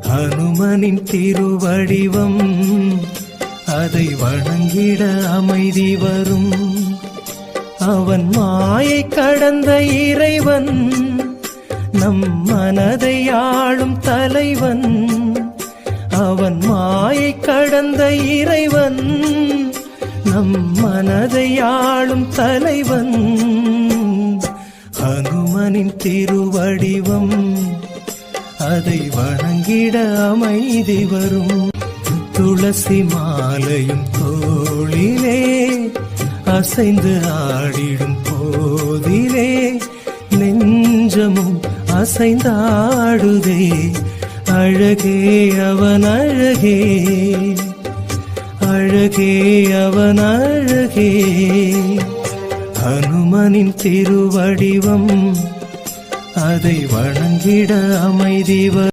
ஹனுமனின் திருவடிவம். அதை வணங்கிட அமைதி வரும். அவன் மாயை கடந்த இறைவன். நம் மனதை ஆளும் தலைவன். அவன் மாயை கடந்த இறைவன். நம் மனதை ஆளும் தலைவன். ஹனுமனின் திருவடிவம். அதை வணங்கிட அமைதி வரும். துளசி மாலையும் தோளிலே அசைந்து ஆடிடும் போதிலே நெஞ்சமும் அசைந்தாடுதே. அழகே அவன் அழகே. அழகே அவன் அழகே. ஹனுமனின் திருவடிவம் அதை வணங்கிட அமைதி